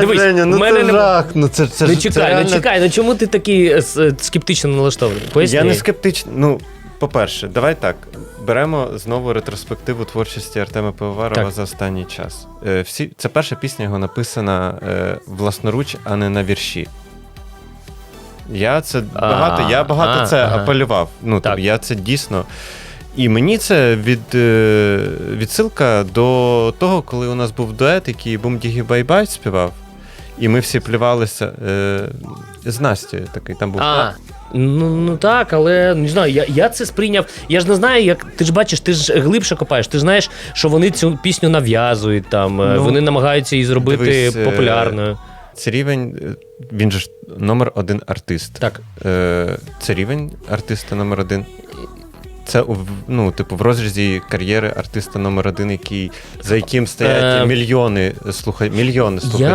Дивись, Женя, ну в мене це не- жах. Ну це, це, Не ж- це чекай, реально- ну чекай, ну чому ти такий е, с- е, скептично налаштований? Поясни. Я не скептичний. Ну, по-перше, давай так. Беремо знову ретроспективу творчості Артема Пивоварова Так. за останній час. Е, всі, це перша пісня його написана е, власноруч, а не на вірші. Я це багато, я багато а, це ага. апелював. Ну, Так. так. я це дійсно. І мені це від, е, відсилка до того, коли у нас був дует, який Бум Дігі Бай-Бай співав. І ми всі плювалися е, з Настю такий там був. А, ну, ну так, але не знаю, я, я це сприйняв. Я ж не знаю, як ти ж бачиш, ти ж глибше копаєш. Ти ж знаєш, що вони цю пісню нав'язують там, е, Ну, вони намагаються її зробити дивись, е, популярною. Це рівень, е, він же ж номер один артист. Так. Е, це рівень артиста номер один. Це у- в- ну, типу, в розрізі кар'єри артиста номер один, який, за яким стоять Е, мільйони слуха... мільйони слухачів.